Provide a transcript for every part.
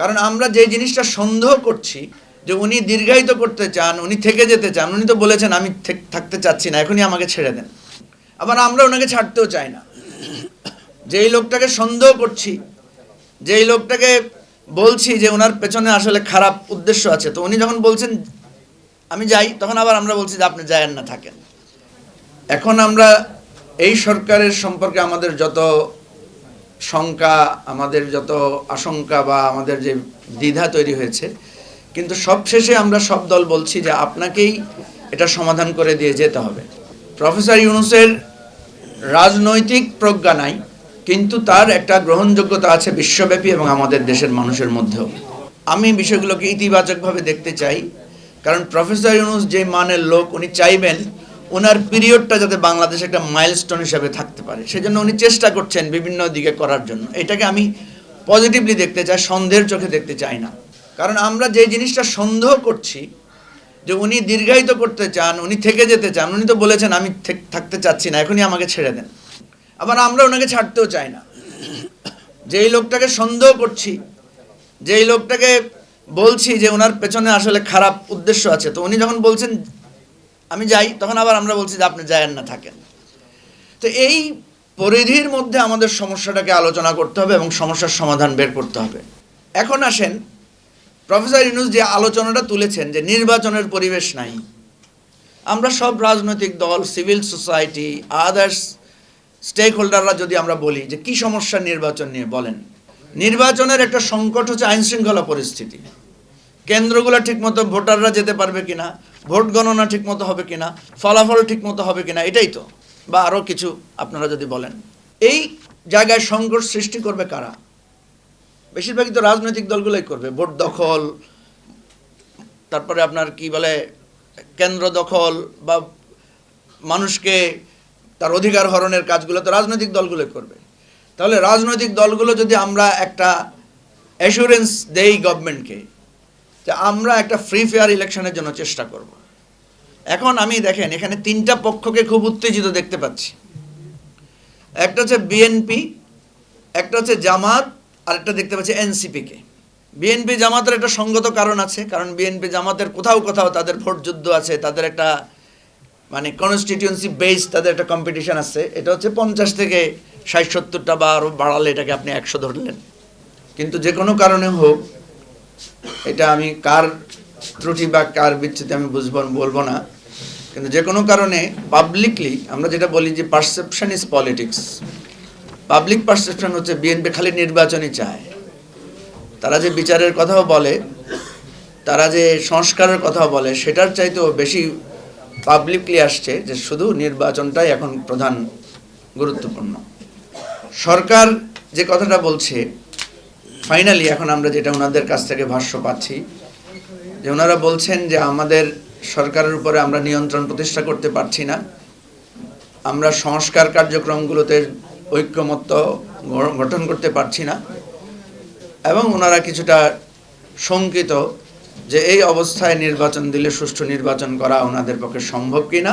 কারণ আমরা যে জিনিসটা সন্দেহ করছি যে উনি দীর্ঘায়িত করতে চান, উনি থেকে যেতে চান, উনি তো বলেছেন আমি থেক- থাকতে চাচ্ছি না, এখনই আমাকে ছেড়ে দেন। আবার আমরা ওনাকে ছাড়তেও চাই না। যেই লোকটাকে সন্দেহ করছি, যেই লোকটাকে বলছি যে ওনার পেছনে আসলে খারাপ উদ্দেশ্য আছে, তো উনি যখন বলছেন, আমি যাই, তখন আবার আমরা বলছি যে আপনি যায়েন না, থাকেন। এখন আমরা এই সরকারের সম্পর্কে আমাদের যত শঙ্কা, আমাদের যত আশঙ্কা বা আমাদের যে দ্বিধা তৈরি হয়েছে, কিন্তু সবশেষে আমরা সব দল বলছি যে আপনাকেই এটা সমাধান করে দিয়ে যেতে হবে। প্রফেসর ইউনুসের রাজনৈতিক প্রজ্ঞা নাই, কিন্তু তার একটা গ্রহণযোগ্যতা আছে বিশ্বব্যাপী এবং আমাদের দেশের মানুষের মধ্যেও। আমি বিষয়গুলোকে ইতিবাচকভাবে দেখতে চাই, কারণ প্রফেসর ইউনুস যে মানের লোক, উনি চাইবেন ওনার পিরিয়ডটা যাতে বাংলাদেশে একটা মাইলস্টোন হিসাবে থাকতে পারে, সেজন্য উনি চেষ্টা করছেন বিভিন্ন দিকে করার জন্য। এটাকে আমি পজিটিভলি দেখতে চাই, সন্দেহের চোখে দেখতে চাই না। কারণ আমরা যে জিনিসটা সন্দেহ করছি, যে উনি দীর্ঘায়িত করতে চান, উনি থেকে যেতে চান, উনি তো বলেছেন, আমি থাকতে চাচ্ছি না, এখনই আমাকে ছেড়ে দেন। আবার আমরা ওনাকে ছাড়তেও চাই না। যেই লোকটাকে সন্দেহ করছি, যেই লোকটাকে বলছি যে ওনার পেছনে আসলে খারাপ উদ্দেশ্য আছে, তো উনি যখন বলছেন আমি যাই, তখন আবার আমরা বলছি যে আপনি যায়েন না, থাকেন। তো এই পরিধির মধ্যে আমাদের সমস্যাটাকে আলোচনা করতে হবে এবং সমস্যার সমাধান বের করতে হবে। এখন আসেন, প্রফেসর ইউনুস যে আলোচনাটা তুলেছেন যে নির্বাচনের পরিবেশ নাই। আমরা সব রাজনৈতিক দল, সিভিল সোসাইটি, আদার্স স্টেক হোল্ডাররা যদি আমরা বলি যে কি সমস্যা নির্বাচন নিয়ে, বলেন। নির্বাচনের একটা সংকট হচ্ছে আইনশৃঙ্খলা পরিস্থিতি। কেন্দ্রগুলো ঠিকমতো ভোটাররা যেতে পারবে কিনা ভোট গণনা ঠিকমতো হবে কিনা, ফলাফল ঠিকমতো হবে কিনা, এটাই তো। বা আরও কিছু আপনারা যদি বলেন। এই জায়গায় সংঘর্ষ সৃষ্টি করবে কারা? বেশিরভাগই তো রাজনৈতিক দলগুলোই করবে। ভোট দখল, তারপরে আপনার কি বলে, কেন্দ্র দখল বা মানুষকে তার অধিকার হরণের কাজগুলো তো রাজনৈতিক দলগুলো করবে। তাহলে রাজনৈতিক দলগুলো যদি আমরা একটা অ্যাসুরেন্স দেই গভর্নমেন্টকে যে আমরা একটা ফ্রি ফেয়ার ইলেকশনের জন্য চেষ্টা করব। এখন আমি দেখেন, এখানে তিনটা পক্ষকে খুব উত্তেজিত দেখতে পাচ্ছি। একটা হচ্ছে বিএনপি একটা হচ্ছে জামাত, আর একটা দেখতে পাচ্ছি এনসিপিকে বিএনপি জামাতের একটা সঙ্গত কারণ আছে, কারণ বিএনপি জামাতের কোথাও কোথাও তাদের ভোট যুদ্ধ আছে, তাদের একটা মানে কনস্টিটিউয়েন্সি বেস তাদের একটা কম্পিটিশন আছে। এটা হচ্ছে পঞ্চাশ থেকে ষাট সত্তরটা বা আরও বাড়ালে এটাকে আপনি একশো ধরলেন। কিন্তু যে কোনো কারণে হোক এটা আমি কার ত্রুটি বা কার বিচ্ছুতি আমি বুঝব, বলব না। কিন্তু যে কোনো কারণে পাবলিকলি আমরা যেটা বলি যে perception is politics public perception হচ্ছে বিএনপি খালি নির্বাচনই চায়। তারা যে বিচারের কথাও বলে, তারা যে সংস্কারের কথাও বলে, সেটার চাইতেও বেশি পাবলিকলি আসছে যে শুধু নির্বাচনটাই এখন প্রধান গুরুত্বপূর্ণ। সরকার যে কথাটা বলছে ফাইনালি এখন আমরা যেটা ওনাদের কাছ থেকে ভাষ্য পাচ্ছি, যে ওনারা বলছেন যে আমাদের সরকারের উপরে আমরা নিয়ন্ত্রণ প্রতিষ্ঠা করতে পারছি না। আমরা সংস্কার কার্যক্রমগুলোতে ঐক্যমত্য গঠন করতে পারছি না। এবং ওনারা কিছুটা শঙ্কিত যে এই অবস্থায় নির্বাচন দিলে সুষ্ঠু নির্বাচন করা ওনাদের পক্ষে সম্ভব কিনা,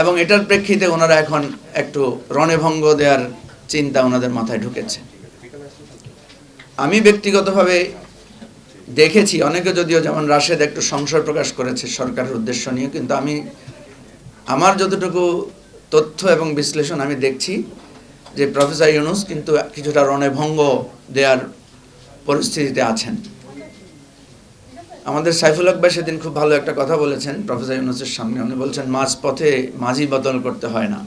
এবং এটার প্রেক্ষিতে ওনারা এখন একটু রণেভঙ্গ দেওয়ার চিন্তা ওনাদের মাথায় ঢুকেছে। আমি ব্যক্তিগতভাবে দেখেছি, অনেকে যদিও যেমন রাশেদ একটু সংশয় প্রকাশ করেছে সরকারের উদ্দেশ্য নিয়ে, কিন্তু আমি, আমার যতটুকু তথ্য এবং বিশ্লেষণ আমি দেখছি যে প্রফেসর ইউনুস কিন্তু কিছুটা রণভঙ্গ দেওয়ার পরিস্থিতিতে আছেন। আমাদের সাইফুল ভাই সেদিন খুব ভালো একটা কথা বলেছেন প্রফেসর ইউনুসের সামনে। উনি বলছেন মাঝ পথে মাঝি বদল করতে হয় না।